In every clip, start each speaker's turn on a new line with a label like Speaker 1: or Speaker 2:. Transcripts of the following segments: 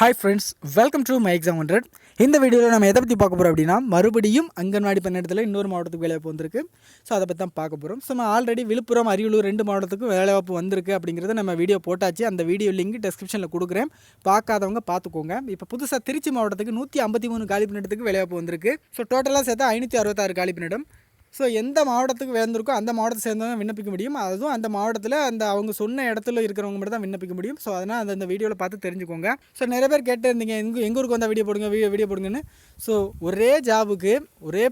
Speaker 1: Hi friends welcome to my exam hundred இந்த வீடியோவில் நம்ம எதை பற்றி பார்க்க போகிறோம் அப்படின்னா மறுபடியும் அங்கன்வாடி இடத்துல இன்னொரு மாவட்டத்துக்கு வேலைவாய்ப்பு வந்திருக்கு. ஸோ அதை பற்றி தான் பார்க்க போகிறோம் ஸோ நம்ம ஆல்ரெடி விழுப்புரம் அரியலூர் ரெண்டு மாவட்டத்துக்கும் வேலைவாய்ப்பு வந்திருக்கு அப்படிங்கிறத நம்ம வீடியோ போட்டாச்சு. அந்த வீடியோ லிங்க் டெஸ்கிரிப்ஷனில் கொடுக்குறேன். பார்க்காதவங்க பார்த்துக்கோங்க. இப்போ புதுசாக திருச்சி மாவட்டத்துக்கு நூற்றி ஐம்பத்தி மூணு காலி வேலை வேலைவாய்ப்பு வந்திருக்கு. ஸோ டோட்டலாக சேர்த்தா ஐநூற்றி அறுபத்தாறு காலி பணியிடம் ஸோ எந்த மாவட்டத்துக்கு வேந்திருக்கோ அந்த மாவட்டத்தை சேர்ந்தவங்க விண்ணப்பிக்க முடியும். அதுவும் அந்த மாவட்டத்தில் அந்த அவங்க சொன்ன இடத்துல இருக்கிறவங்க மட்டும் தான் விண்ணப்பிக்க முடியும். ஸோ அதனால் அந்த அந்த வீடியோவில் பார்த்து தெரிஞ்சுக்கோங்க. ஸோ நிறைய பேர் கேட்டிருந்தீங்க எங்கள் எங்கள் ஊருக்கு வந்தால் வீடியோ போடுங்க வீடியோ வீடியோ போடுங்கன்னு. ஸோ ஒரே ஜாபுக்கு ஒரே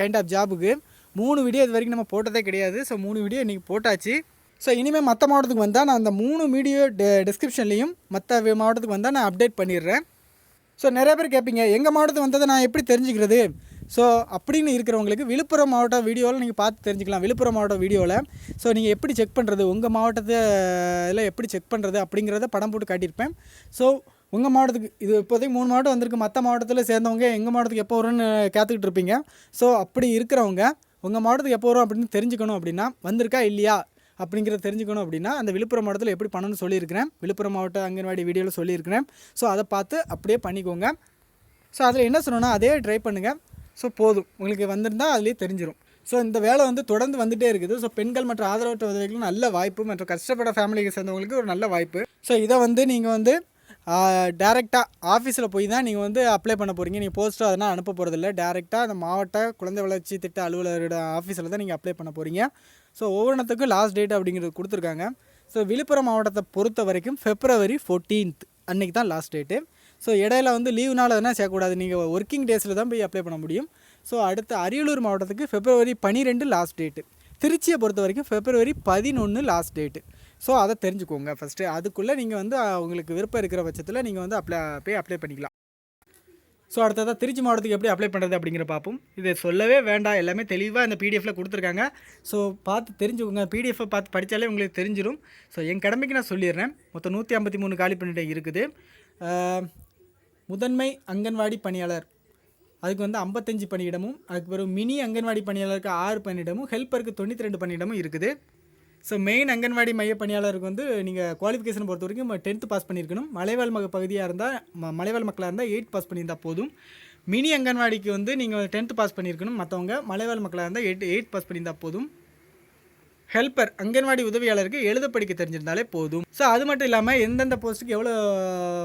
Speaker 1: கைண்ட் ஆஃப் ஜாபுக்கு மூணு வீடியோ இது வரைக்கும் நம்ம போட்டதே கிடையாது. ஸோ மூணு வீடியோ இன்றைக்கி போட்டாச்சு. ஸோ இனிமேல் மற்ற மாவட்டத்துக்கு வந்தால் நான் அந்த மூணு வீடியோ டிஸ்கிரிப்ஷன்லேயும் மற்ற மாவட்டத்துக்கு வந்தால் நான் அப்டேட் பண்ணிடுறேன். ஸோ நிறைய பேர் கேட்பீங்க எங்கள் மாவட்டத்துக்கு வந்ததை நான் எப்படி தெரிஞ்சுக்கிறது? ஸோ அப்படின்னு இருக்கிறவங்களுக்கு விழுப்புரம் மாவட்ட வீடியோவில் நீங்கள் பார்த்து தெரிஞ்சுக்கலாம். விழுப்புரம் மாவட்ட வீடியோவில். ஸோ நீங்கள் எப்படி செக் பண்ணுறது உங்கள் மாவட்டத்தில் எப்படி செக் பண்ணுறது அப்படிங்கிறத படம் போட்டு காட்டியிருப்பேன். ஸோ உங்கள் மாவட்டத்துக்கு இது இப்போதைக்கு மூணு மாவட்டம் வந்திருக்கு. மற்ற மாவட்டத்தில் சேர்ந்தவங்க எங்கள் மாவட்டத்துக்கு எப்போ வரும்னு கேத்துக்கிட்டு இருப்பீங்க. ஸோ அப்படி இருக்கிறவங்க உங்கள் மாவட்டத்துக்கு எப்போ வரும் அப்படின்னு தெரிஞ்சுக்கணும் அப்படின்னா வந்திருக்கா இல்லையா? அப்படிங்கிறத தெரிஞ்சுக்கணும் அப்படின்னா அந்த விழுப்புரம் மாவட்டத்தில் எப்படி பண்ணணும்னு சொல்லியிருக்கிறேன். விழுப்புரம் மாவட்ட அங்கன்வாடி வீடியோவில் சொல்லியிருக்கிறேன். ஸோ அதை பார்த்து அப்படியே பண்ணிக்கோங்க. ஸோ அதில் என்ன சொன்னோன்னா அதே ட்ரை பண்ணுங்கள் ஸோ போதும். உங்களுக்கு வந்திருந்தால் அதுலேயே தெரிஞ்சிடும் ஸோ இந்த வேலை வந்து தொடர்ந்து வந்துகிட்டே இருக்குது. ஸோ பெண்கள் மற்றும் ஆதரவற்ற உதவிகளுக்கு நல்ல வாய்ப்பு மற்றும் கஷ்டப்பட ஃபேமிலிக்கு சேர்ந்தவங்களுக்கு ஒரு நல்ல வாய்ப்பு. ஸோ இதை வந்து நீங்கள் வந்து டேரெக்டாக ஆஃபீஸில் போய் தான் நீங்கள் வந்து அப்ளை பண்ண போகிறீங்க நீங்கள் போஸ்ட்டோ அதெல்லாம் அனுப்ப போகிறதில்ல டேரெக்டாக அந்த மாவட்ட குழந்தை வளர்ச்சி திட்ட அலுவலரோட ஆஃபீஸில் தான் நீங்கள் அப்ளை பண்ண போகிறீங்க ஸோ ஒவ்வொன்றத்துக்கும் லாஸ்ட் டேட் அப்படிங்கிறது கொடுத்துருக்காங்க. ஸோ விழுப்புரம் மாவட்டத்தை பொறுத்த வரைக்கும் ஃபெப்ரவரி ஃபோர்டீன்த் அன்றைக்கி தான் லாஸ்ட் டேட்டு ஸோ இடையில வந்து லீவுனால எதனா சேர்க்கக்கூடாது. நீங்கள் ஒர்க்கிங் டேஸில் தான் போய் அப்ளை பண்ண முடியும். ஸோ அடுத்த அரியலூர் மாவட்டத்துக்கு ஃபெப்ரவரி பன்னிரெண்டு லாஸ்ட் டேட்டு திருச்சியை பொறுத்த வரைக்கும் ஃபெப்ரவரி பதினொன்று லாஸ்ட் டேட்டு ஸோ அதை தெரிஞ்சுக்கோங்க ஃபஸ்ட்டு அதுக்குள்ளே நீங்கள் வந்து உங்களுக்கு விருப்பம் இருக்கிற பட்சத்தில் நீங்கள் வந்து அப்ளை போய் அப்ளை பண்ணிக்கலாம். ஸோ அடுத்ததாக திருச்சி மாவட்டத்துக்கு எப்படி அப்ளை பண்ணுறது அப்படிங்கிற பார்ப்போம். இதை சொல்லவே வேண்டாம். எல்லாமே தெளிவாக இந்த பிடிஎஃப்பில் கொடுத்துருக்காங்க. ஸோ பார்த்து தெரிஞ்சுக்கோங்க. பிடிஎஃப்பை பார்த்து படித்தாலே உங்களுக்கு தெரிஞ்சிடும் ஸோ என் கடமைக்கு நான் சொல்லிடுறேன். மொத்தம் நூற்றி ஐம்பத்தி மூணு காலி பண்ணிட்டு இருக்குது. முதன்மை அங்கன்வாடி பணியாளர். அதுக்கு வந்து ஐம்பத்தஞ்சு பணியிடமும் அதுக்கு பிறகு மினி அங்கன்வாடி பணியாளருக்கு ஆறு பணியிடமும் ஹெல்ப்பருக்கு தொண்ணூற்றி ரெண்டு பணியிடமும் இருக்குது. ஸோ மெயின் அங்கன்வாடி மைய பணியாளருக்கு வந்து நீங்கள் குவாலிஃபிகேஷன் பொறுத்த வரைக்கும் டென்த்து பாஸ் பண்ணியிருக்கணும். மலைவாழ் மக பகுதியாக இருந்தால் ம மலைவாழ் மக்களாக இருந்தால் எயிட் பாஸ் பண்ணியிருந்தால் போதும். மினி அங்கன்வாடிக்கு வந்து நீங்கள் டென்த்து பாஸ் பண்ணியிருக்கணும். மற்றவங்க மலைவாழ் மக்களாக இருந்தால் எயிட் எயிட் பாஸ் பண்ணியிருந்தால் போதும். ஹெல்ப்பர் அங்கன்வாடி உதவியாளருக்கு எழுத படிக்க தெரிஞ்சிருந்தாலே போதும். ஸோ அது மட்டும் இல்லாமல் எந்தெந்த போஸ்ட்டுக்கு எவ்வளோ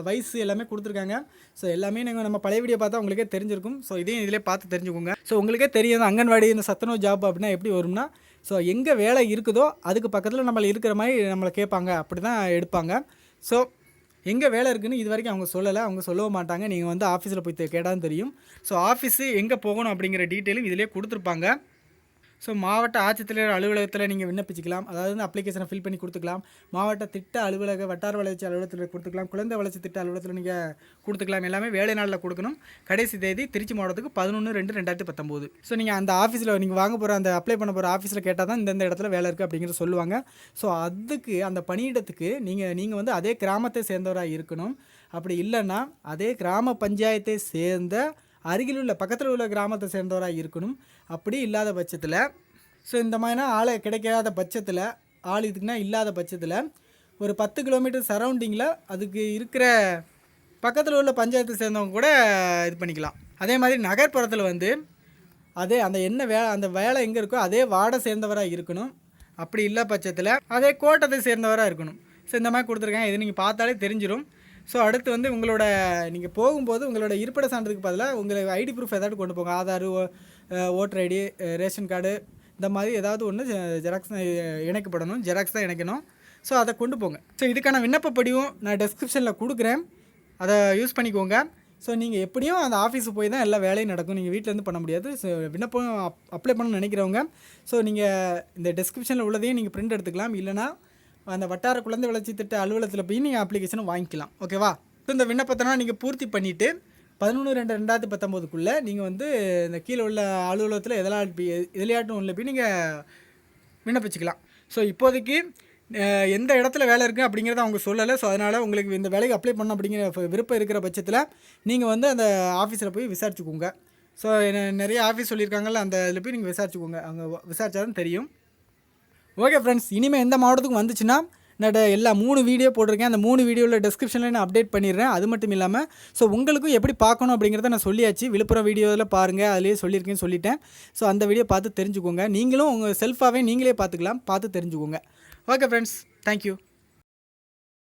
Speaker 1: வயசு எல்லாமே கொடுத்துருக்காங்க. ஸோ எல்லாமே நீங்கள் நம்ம பழைய வீடியோ பார்த்தா உங்களுக்கே தெரிஞ்சிருக்கும். ஸோ இதையும் இதிலே பார்த்து தெரிஞ்சுக்கோங்க. ஸோ உங்களுக்கே தெரியும் அங்கன்வாடி இந்த சத்துணவு ஜாப் அப்படின்னா எப்படி வரும்னா ஸோ எங்கே வேலை இருக்குதோ அதுக்கு பக்கத்தில் நம்மளை இருக்கிற மாதிரி நம்மளை கேட்பாங்க. அப்படி தான் எடுப்பாங்க. ஸோ எங்கே வேலை இருக்குன்னு இது வரைக்கும் அவங்க சொல்லலை. அவங்க சொல்லவும் மாட்டாங்க. நீங்கள் வந்து ஆஃபீஸில் போய் கேட்டாலும் தெரியும். ஸோ ஆஃபீஸு எங்கே போகணும் அப்படிங்கிற டீட்டெயிலும் இதிலே கொடுத்துருப்பாங்க. ஸோ மாவட்ட ஆட்சித்தலைவர் அலுவலகத்தில் நீங்கள் விண்ணப்பிச்சிக்கலாம். அதாவது வந்து அப்ளிகேஷனை ஃபில் பண்ணி கொடுத்துக்கலாம். மாவட்ட திட்ட அலுவலக வட்டார வளர்ச்சி அலுவலகத்தில் கொடுத்துக்கலாம். குழந்தை வளர்ச்சி திட்ட அலுவலகத்தில் நீங்கள் கொடுத்துக்கலாம். எல்லாமே வேலை நாளில் கொடுக்கணும். கடைசி தேதி திருச்சி மாவட்டத்துக்கு பதினொன்று ரெண்டு ரெண்டாயிரத்தி பத்தொம்போது. ஸோ நீங்கள் அந்த ஆஃபீஸில் நீங்கள் வாங்க போகிற அந்த அப்ளை பண்ண போகிற ஆஃபீஸில் கேட்டால் தான் இந்தந்த இடத்துல வேலை இருக்குது அப்படிங்கிறத சொல்லுவாங்க. ஸோ அதுக்கு அந்த பணியிடத்துக்கு நீங்கள் நீங்கள் வந்து அதே கிராமத்தை சேர்ந்தவராக இருக்கணும். அப்படி இல்லைன்னா அதே கிராம பஞ்சாயத்தை சேர்ந்த அருகில் உள்ள பக்கத்தில் உள்ள கிராமத்தை சேர்ந்தவராக இருக்கணும். அப்படி இல்லாத பட்சத்தில் ஸோ இந்த மாதிரினா ஆளை கிடைக்காத பட்சத்தில் ஆள் இதுக்குன்னா இல்லாத பட்சத்தில் ஒரு பத்து கிலோமீட்டர் சரௌண்டிங்கில் அதுக்கு இருக்கிற பக்கத்தில் உள்ள பஞ்சாயத்தை சேர்ந்தவங்க கூட இது பண்ணிக்கலாம். அதே மாதிரி நகர்ப்புறத்தில் வந்து அதே அந்த என்ன வே அந்த வேலை எங்கே இருக்கோ அதே வாடை சேர்ந்தவராக இருக்கணும். அப்படி இல்லை பட்சத்தில் அதே கோட்டத்தை சேர்ந்தவராக இருக்கணும். ஸோ இந்த மாதிரி கொடுத்துருக்காங்க இது நீங்கள் பார்த்தாலே தெரிஞ்சிடும் ஸோ அடுத்து வந்து உங்களோட நீங்கள் போகும்போது உங்களோட இருப்பிட சான்றதுக்கு பதிலாக உங்களுக்கு ஐடி ப்ரூஃப் ஏதாவது கொண்டு போங்க. Aadhaar voter ID ration card இந்த மாதிரி ஏதாவது ஒன்று ஜெராக்ஸ் இணைக்கப்படணும். ஜெராக்ஸ் தான் இணைக்கணும். ஸோ அதை கொண்டு போங்க. ஸோ இதுக்கான விண்ணப்ப படிவும் நான் டெஸ்கிரிப்ஷனில் கொடுக்குறேன். அதை யூஸ் பண்ணிக்கோங்க. ஸோ நீங்கள் எப்படியும் அந்த ஆஃபீஸுக்கு போய் தான் எல்லா வேலையும் நடக்கும். நீங்கள் வீட்டிலேருந்து பண்ண முடியாது. ஸோ விண்ணப்பம் அப்ளை பண்ணணும்னு நினைக்கிறவங்க. ஸோ நீங்கள் இந்த டெஸ்கிரிப்ஷனில் உள்ளதையும் நீங்கள் பிரிண்ட் எடுத்துக்கலாம். இல்லைனா அந்த வட்டார குழந்தை வளர்ச்சி திட்ட அலுவலகத்தில் போய் நீங்கள் அப்ளிகேஷனை வாங்கிக்கலாம். ஓகேவா ஸோ இந்த விண்ணப்பத்தெல்லாம் நீங்கள் பூர்த்தி பண்ணிவிட்டு பதினொன்று ரெண்டு ரெண்டாயிரத்தி பத்தொம்போதுக்குள்ளே நீங்கள் வந்து இந்த கீழே உள்ள அலுவலகத்தில் எதெல்லாம் எதிலையாட்டும் உள்ள போய் நீங்கள் விண்ணப்பிச்சுக்கலாம். ஸோ இப்போதைக்கு எந்த இடத்துல வேலை இருக்குது அப்படிங்கிறத அவங்க சொல்லலை. ஸோ அதனால் உங்களுக்கு இந்த வேலைக்கு அப்ளை பண்ண அப்படிங்கிற விருப்பம் இருக்கிற பட்சத்தில் நீங்கள் வந்து அந்த ஆஃபீஸில் போய் விசாரிச்சுக்கோங்க. ஸோ நிறைய ஆஃபீஸ் சொல்லியிருக்காங்கல்ல அந்த இதில் போய் நீங்கள் விசாரிச்சுக்கோங்க. அங்கே விசாரிச்சா தான் தெரியும். ஓகே ஃப்ரெண்ட்ஸ் இனிமேல் எந்த மாவட்டத்துக்கும் வந்துச்சுன்னா நான் எல்லா மூணு வீடியோ போட்டிருக்கேன். அந்த மூணு வீடியோவில் டிஸ்கிரிப்ஷனில் நான் அப்டேட் பண்ணிடுறேன். அது மட்டும் இல்லாமல் ஸோ உங்களுக்கும் எப்படி பார்க்கணும் அப்படிங்கிறத நான் சொல்லியாச்சு. விழுப்புரம் வீடியோவில் பாருங்கள் அதுலேயே சொல்லியிருக்கேன்னு சொல்லிட்டேன். ஸோ அந்த வீடியோ பார்த்து தெரிஞ்சுக்கோங்க. நீங்களும் உங்கள் செல்ஃபாகவே நீங்களே பார்த்துக்கலாம். பார்த்து தெரிஞ்சுக்கோங்க. Okay friends thank you